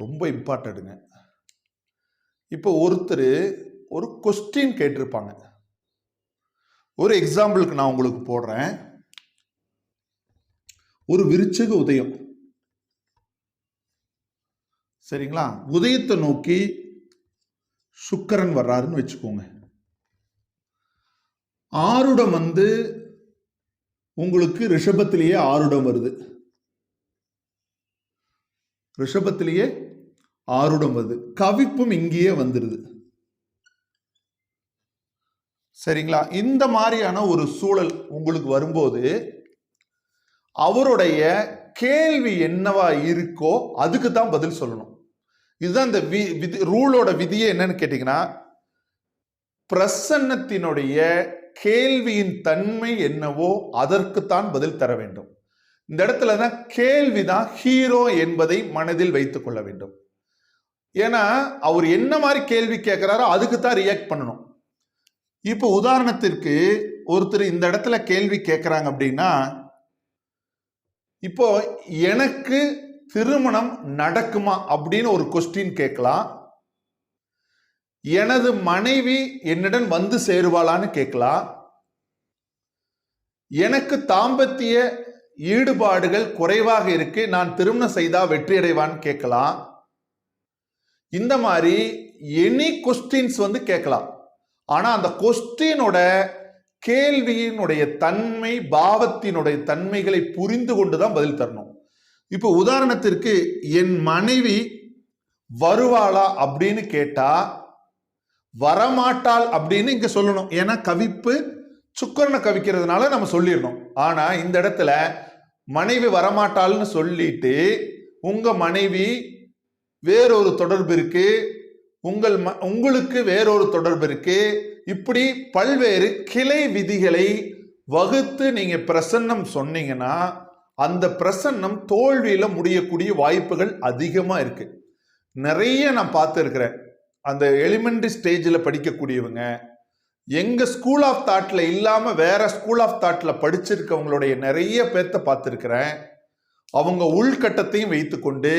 ரொம்ப இம்பார்ட்டண்ட்டுங்க இப்போ ஒருத்தர் ஒரு கொஸ்டின் கேட்டிருப்பாங்க. ஒரு எக்ஸாம்பிளுக்கு நான் உங்களுக்கு போடுறேன். ஒரு விருச்சக உதயம். சரிங்களா? உதயத்தை நோக்கி சுக்கரன் வர்றாருன்னு வச்சுக்கோங்க. ஆருடம் வந்து உங்களுக்கு ரிஷபத்திலேயே ஆருடம் வருது. ரிஷபத்திலேயே ஆருடம் அது கவிப்பும் இங்கேயே வந்துடுது சரிங்களா? இந்த மாதிரியான ஒரு சூழல் உங்களுக்கு வரும்போது அவருடைய கேள்வி என்னவா இருக்கோ அதுக்கு தான் பதில் சொல்லணும். இதுதான் இந்த வி விதி ரூலோட விதியே என்னன்னு கேட்டிங்கன்னா பிரசன்னத்தினுடைய கேள்வியின் தன்மை என்னவோ அதற்குத்தான் பதில் தர வேண்டும். இந்த இடத்துல தான் கேள்விதான் ஹீரோ என்பதை மனதில் வைத்துக் கொள்ள வேண்டும். ஏன்னா அவர் என்ன மாதிரி கேள்வி கேட்குறாரோ அதுக்கு தான் ரியாக்ட் பண்ணணும். இப்போ உதாரணத்திற்கு ஒருத்தர் இந்த இடத்துல கேள்வி கேட்குறாங்க அப்படின்னா இப்போ எனக்கு திருமணம் நடக்குமா அப்படின்னு ஒரு கொஸ்டின் கேட்கலாம். எனது மனைவி என்னிடம் வந்து சேருவாளான்னு கேட்கலாம். எனக்கு தாம்பத்திய ஈடுபாடுகள் குறைவாக இருக்கு நான் திருமணம் செய்தா வெற்றி அடைவான்னு கேட்கலாம். இந்த மாதிரி எனி கொஸ்டின்ஸ் வந்து கேட்கலாம். ஆனால் அந்த கொஸ்டினோட கேள்வியினுடைய தன்மை பாவத்தினுடைய தன்மைகளை புரிந்து கொண்டு தான் பதில் தரணும். இப்போ உதாரணத்திற்கு என் மனைவி வருவாளா அப்படின்னு கேட்டா வரமாட்டாள் அப்படின்னு இங்க சொல்லணும். ஏன்னா கவிப்பு சுக்கரனை கவிக்கிறதுனால நம்ம சொல்லிடணும். ஆனா இந்த இடத்துல மனைவி வரமாட்டாள்னு சொல்லிட்டு உங்க மனைவி வேறொரு தொடர்பு இருக்கு. உங்கள் ம உங்களுக்கு வேறொரு தொடர்பு இருக்கு. இப்படி பல்வேறு கிளை விதிகளை வகுத்து நீங்க பிரசன்னம் சொன்னீங்கன்னா அந்த பிரசன்னம் தோல்வியில முடியக்கூடிய வாய்ப்புகள் அதிகமா இருக்கு. நிறைய நான் பார்த்துருக்கிறேன். அந்த எலிமெண்ட்ரி ஸ்டேஜில் படிக்கக்கூடியவங்க எங்க ஸ்கூல் ஆஃப் தாட்ல இல்லாம வேற ஸ்கூல் ஆஃப் தாட்ல படிச்சிருக்கவங்களுடைய நிறைய பேர்த்த பார்த்துருக்கிறேன். அவங்க உள்கட்டத்தையும் வைத்துக்கொண்டு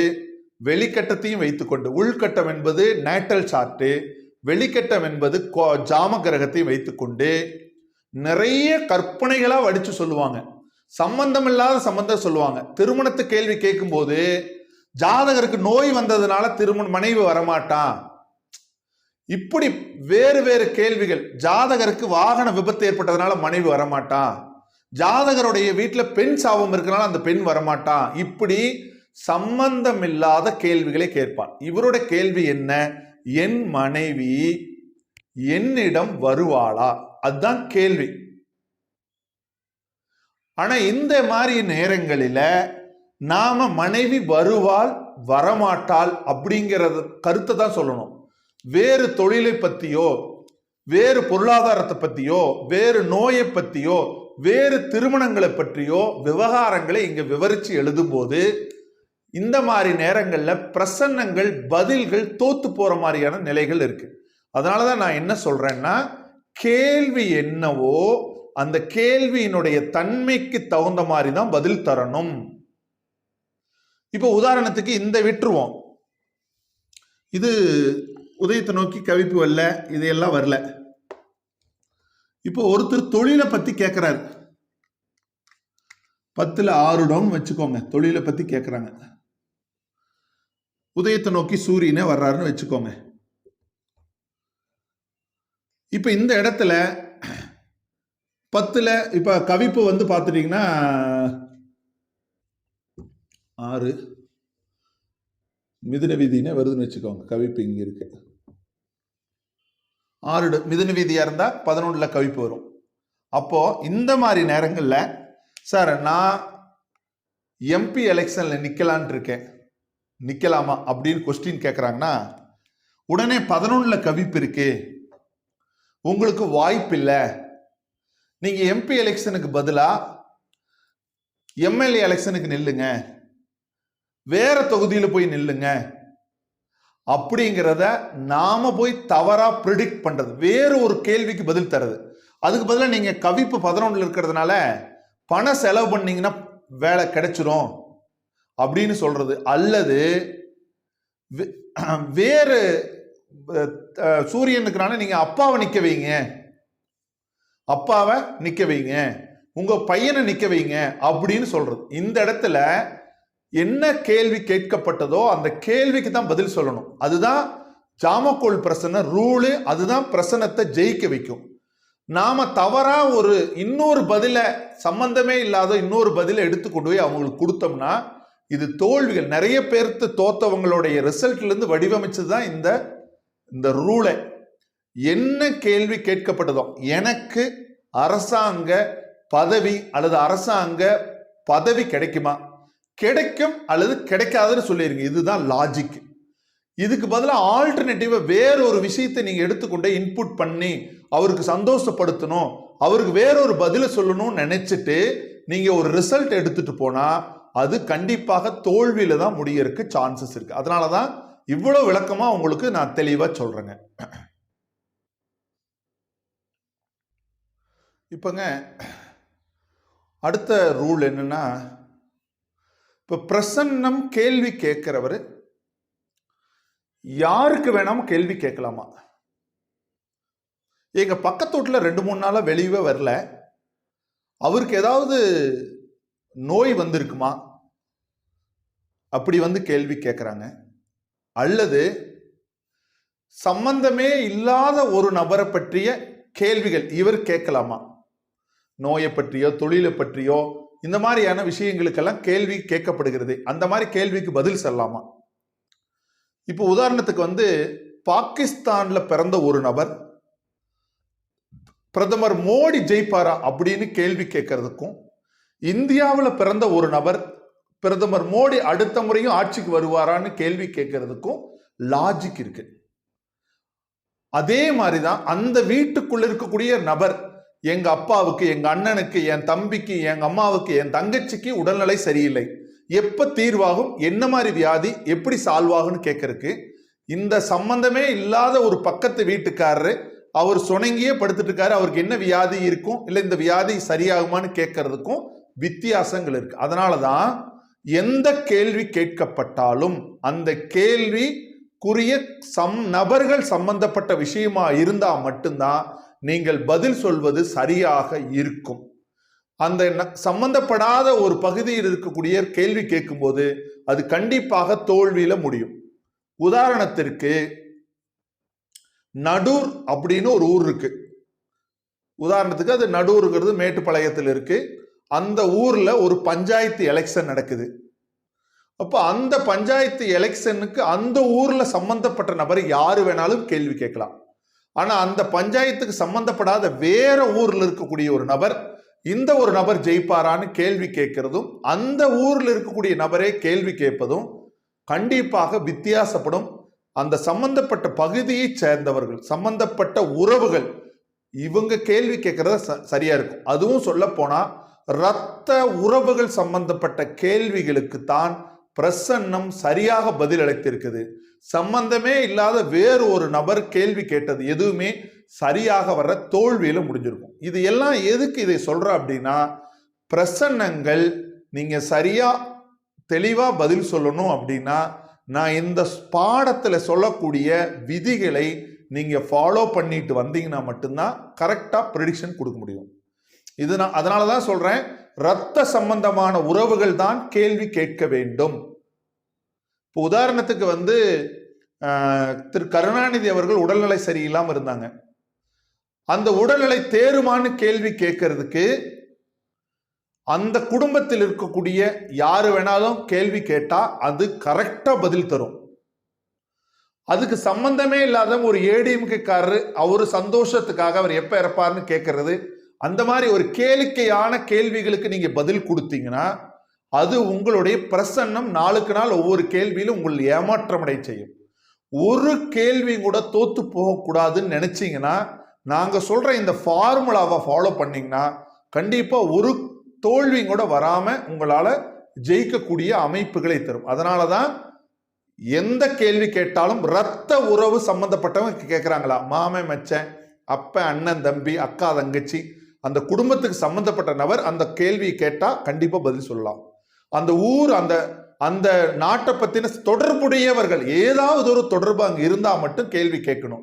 வெளிக்கட்டத்தையும் வைத்துக்கொண்டு உள்கட்டம் என்பது நேட்டல் சார்ட்டு வெளிக்கட்டம் என்பது கோ- ஜாம கிரகத்தையும் வைத்துக்கொண்டு நிறைய கற்பனைகளாக வடித்து சொல்லுவாங்க. சம்பந்தம் இல்லாத சம்பந்தம் சொல்லுவாங்க. திருமணத்து கேள்வி கேட்கும்போது ஜாதகருக்கு நோய் வந்ததுனால திருமண மனைவி வரமாட்டான். இப்படி வேறு வேறு கேள்விகள். ஜாதகருக்கு வாகன விபத்து ஏற்பட்டதுனால மனைவி வரமாட்டான். ஜாதகருடைய வீட்டில் பெண் சாபம் இருக்கனால அந்த பெண் வரமாட்டான். இப்படி சம்பந்தமில்லாத கேள்விகளை கேட்பான். இவரோட கேள்வி என்ன? என் மனைவி என்னிடம் வருவாளா? அதுதான் கேள்வி. ஆனா இந்த மாதிரி நேரங்களில நாம மனைவி வருவாள் வரமாட்டாள் அப்படிங்கிறத கருத்தை தான் சொல்லணும். வேறு தொழிலை பத்தியோ வேறு பொருளாதாரத்தை பத்தியோ வேறு நோயை பத்தியோ வேறு திருமணங்களை பற்றியோ விவகாரங்களை இங்க விவரிச்சு எழுதும்போது இந்த மாதிரி நேரங்களில் பிரசன்னங்கள் பதில்கள் தோத்து போகிற மாதிரியான நிலைகள் இருக்கு. அதனாலதான் நான் என்ன சொல்றேன்னா கேள்வி என்னவோ அந்த கேள்வியினுடைய தன்மைக்கு தகுந்த மாதிரி தான் பதில் தரணும். இப்போ உதாரணத்துக்கு இந்த விட்டுருவோம். இது உதயத்தை நோக்கி கவிப்பு வரல இதையெல்லாம் வரல. இப்போ ஒருத்தர் தொழிலை பத்தி கேட்கிறாரு பத்துல ஆறுடம் வச்சுக்கோங்க தொழிலை பத்தி கேட்குறாங்க உதயத்தை நோக்கி சூரியனே வர்றாருன்னு வச்சுக்கோங்க. இப்போ இந்த இடத்துல பத்தில் இப்போ கவிப்பு வந்து பார்த்துட்டிங்கன்னா ஆறு மிதுன வீதினே வருதுன்னு வச்சுக்கோங்க. கவிப்பு இங்கே இருக்கு. ஆறு மிதுன வீதியாக இருந்தால் பதினொன்றில் கவிப்பு வரும். அப்போது இந்த மாதிரி நேரங்களில் சார் நான் எம்பி எலெக்ஷனில் நிற்கலான் இருக்கேன். நிற்கலாமா அப்படின்னு கொஸ்டின் கேட்குறாங்கன்னா உடனே பதினொன்றில் கவிப்பு இருக்கு. உங்களுக்கு வாய்ப்பு இல்லை. நீங்கள் எம்பி எலெக்ஷனுக்கு பதிலாக எம்எல்ஏ எலெக்ஷனுக்கு நில்லுங்க. வேற தொகுதியில் போய் நில்லுங்க. அப்படிங்கிறத நாம போய் தவறாக ப்ரிடிக்ட் பண்ணுறது வேறு ஒரு கேள்விக்கு பதில் தருது அதுக்கு பதிலாக நீங்கள் கவிப்பு பதினொன்றில் இருக்கிறதுனால பணம் செலவு பண்ணீங்கன்னா வேலை கிடைச்சிரும். அப்படின்னு சொல்றது. அல்லது வே- வேறு சூரியனுக்குனால நீங்க அப்பாவை நிக்க வைங்க. அப்பாவை நிக்க வைங்க. உங்க பையனை நிக்க வைங்க அப்படின்னு சொல்றது. இந்த இடத்துல என்ன கேள்வி கேட்கப்பட்டதோ அந்த கேள்விக்கு தான் பதில் சொல்லணும். அதுதான் ஜாமக்கோல் பிரசன ரூலு அதுதான் பிரசனத்தை ஜெயிக்க வைக்கும். நாம தவறா ஒரு இன்னொரு பதில சம்பந்தமே இல்லாத இன்னொரு பதிலை எடுத்து கொண்டு போய் அவங்களுக்கு கொடுத்தோம்னா இது தோல்விகள். நிறைய பேர்த்து தோத்தவங்களுடைய ரிசல்ட்லேருந்து வடிவமைச்சது தான் இந்த இந்த ரூலை. என்ன கேள்வி கேட்கப்பட்டதோ எனக்கு அரசாங்க பதவி அல்லது அரசாங்க பதவி கிடைக்குமா? கிடைக்கும் அல்லது கிடைக்காதுன்னு சொல்லிடுங்க இதுதான் லாஜிக் இதுக்கு பதிலாக ஆல்டர்னேட்டிவா வேற ஒரு விஷயத்தை நீங்கள் எடுத்துக்கொண்டே இன்புட் பண்ணி அவருக்கு சந்தோஷப்படுத்தணும் அவருக்கு வேற ஒரு பதிலை சொல்லணும்னு நினைச்சிட்டு நீங்கள் ஒரு ரிசல்ட் எடுத்துட்டு போனால் அது கண்டிப்பாக தோல்வியில தான் முடியறதுக்கு சான்சஸ் இருக்கு. அதனால தான் இவ்வளோ விளக்கமா உங்களுக்கு நான் தெளிவா சொல்றேங்க. இப்போங்க அடுத்த ரூல் என்னன்னா இப்போ பிரசன்னம் கேள்வி கேட்கிறவர் யாருக்கு வேணாம கேள்வி கேட்கலாமா? எங்கள் பக்கத்து வீட்டில் ரெண்டு மூணு நாளாக வெளியவே வரல. அவருக்கு ஏதாவது நோய் வந்திருக்குமா? அப்படி வந்து கேள்வி கேட்குறாங்க அல்லது சம்பந்தமே இல்லாத ஒரு நபரை பற்றிய கேள்விகள் இவர் கேட்கலாமா? நோயை பற்றியோ தொழிலை பற்றியோ இந்த மாதிரியான விஷயங்களுக்கெல்லாம் கேள்வி கேட்கப்படுகிறது. அந்த மாதிரி கேள்விக்கு பதில் சொல்லலாமா? இப்போ உதாரணத்துக்கு வந்து பாகிஸ்தான்ல பிறந்த ஒரு நபர் பிரதமர் மோடி ஜெயிப்பாரா அப்படின்னு கேள்வி கேட்கறதுக்கும் இந்தியாவில் பிறந்த ஒரு நபர் பிரதமர் மோடி அடுத்த முறையும் ஆட்சிக்கு வருவாரான்னு கேள்வி கேட்கறதுக்கும் லாஜிக் இருக்கு. அதே மாதிரி தான் அந்த வீட்டுக்குள்ள இருக்கக்கூடிய நபர் எங்க அப்பாவுக்கு எங்க அண்ணனுக்கு என் தம்பிக்கு எங்க அம்மாவுக்கு என் தங்கச்சிக்கு உடல்நிலை சரியில்லை. எப்ப தீர்வாகும் என்ன மாதிரி வியாதி எப்படி சால்வ் ஆகும்னு கேட்கறதுக்கு இந்த சம்பந்தமே இல்லாத ஒரு பக்கத்து வீட்டுக்காரரு அவர் சுணங்கியே படுத்துட்டு இருக்காரு அவருக்கு என்ன வியாதி இருக்கும் இல்லை இந்த வியாதி சரியாகுமான்னு கேட்கறதுக்கும் வித்தியாசங்கள் இருக்கு. அதனாலதான் எந்த கேள்வி கேட்கப்பட்டாலும் அந்த கேள்விக்குரிய சம் நபர்கள் சம்பந்தப்பட்ட விஷயமா இருந்தா மட்டும்தான் நீங்கள் பதில் சொல்வது சரியாக இருக்கும். அந்த சம்பந்தப்படாத ஒரு பகுதியில் இருக்கக்கூடிய கேள்வி கேட்கும்போது அது கண்டிப்பாக தோல்வியில முடியும். உதாரணத்திற்கு நடூர் அப்படின்னு ஒரு ஊர் இருக்கு. உதாரணத்துக்கு அது நடூருங்கிறது மேட்டுப்பாளையத்தில் இருக்கு. அந்த ஊரில் ஒரு பஞ்சாயத்து எலெக்ஷன் நடக்குது. அப்போ அந்த பஞ்சாயத்து எலெக்ஷனுக்கு அந்த ஊரில் சம்பந்தப்பட்ட நபர் யார் வேணாலும் கேள்வி கேட்கலாம். ஆனால் அந்த பஞ்சாயத்துக்கு சம்பந்தப்படாத வேற ஊரில் இருக்கக்கூடிய ஒரு நபர் இந்த ஒரு நபர் ஜெயிப்பாரான்னு கேள்வி கேட்கிறதும் அந்த ஊரில் இருக்கக்கூடிய நபரே கேள்வி கேட்பதும் கண்டிப்பாக வித்தியாசப்படும். அந்த சம்பந்தப்பட்ட பகுதியை சேர்ந்தவர்கள் சம்பந்தப்பட்ட உறவுகள் இவங்க கேள்வி கேட்கறத ச- சரியா இருக்கும். அதுவும் சொல்ல போனால் ரத்த உறவுகள் சம்பந்தப்பட்ட கேள்விகளுக்கு தான் பிரசன்னம் சரியாக பதில் அளித்திருக்குது சம்பந்தமே இல்லாத வேறு ஒரு நபர் கேள்வி கேட்டது எதுவுமே சரியாக வர்ற தோல்வியில முடிஞ்சிருக்கும். இது எல்லாம் எதுக்கு இதை சொல்ற அப்படின்னா பிரசன்னங்கள் நீங்க சரியா தெளிவா பதில் சொல்லணும் அப்படின்னா நான் இந்த பாடத்துல சொல்லக்கூடிய விதிகளை நீங்க ஃபாலோ பண்ணிட்டு வந்தீங்கன்னா மட்டும்தான் கரெக்டா ப்ரெடிக்ஷன் கொடுக்க முடியும். இது நான் அதனால தான் சொல்றேன் ரத்த சம்பந்தமான உறவுகள் தான் கேள்வி கேட்க வேண்டும். இப்போ உதாரணத்துக்கு வந்து திரு கருணாநிதி அவர்கள் உடல்நிலை சரியில்லாம இருந்தாங்க. அந்த உடல்நிலை தேருமான்னு கேள்வி கேட்கறதுக்கு அந்த குடும்பத்தில் இருக்கக்கூடிய யாரு வேணாலும் கேள்வி கேட்டா அது கரெக்டா பதில் தரும். அதுக்கு சம்பந்தமே இல்லாத ஒரு ஏடிஎம்கேக்காரரு அவரு சந்தோஷத்துக்காக அவர் எப்ப இறப்பார்னு கேட்கறது அந்த மாதிரி ஒரு கேளிக்கையான கேள்விகளுக்கு நீங்க பதில் கொடுத்தீங்கன்னா அது உங்களுடைய பிரசன்னம் நாளுக்கு நாள் ஒவ்வொரு கேள்வியிலும் உங்கள் ஏமாற்றமடை செய்யும். ஒரு கேள்வி கூட தோத்து போகக்கூடாதுன்னு நினைச்சீங்கன்னா நாங்க சொல்ற இந்த ஃபார்முலாவை ஃபாலோ பண்ணீங்கன்னா கண்டிப்பா ஒரு தோல்வி கூட வராம உங்களால ஜெயிக்கக்கூடிய அமைப்புகளை தரும். அதனால தான் எந்த கேள்வி கேட்டாலும் ரத்த உறவு சம்பந்தப்பட்டவங்க கேட்குறாங்களா மாமன் மச்சன் அப்ப அண்ணன் தம்பி அக்கா தங்கச்சி அந்த குடும்பத்துக்கு சம்பந்தப்பட்ட நபர் அந்த கேள்வியை கேட்டால் கண்டிப்பாக பதில் சொல்லலாம். அந்த ஊர் அந்த அந்த நாட்டை பற்றின தொடர்புடையவர்கள் ஏதாவது ஒரு தொடர்பு அங்கே இருந்தால் மட்டும் கேள்வி கேட்கணும்.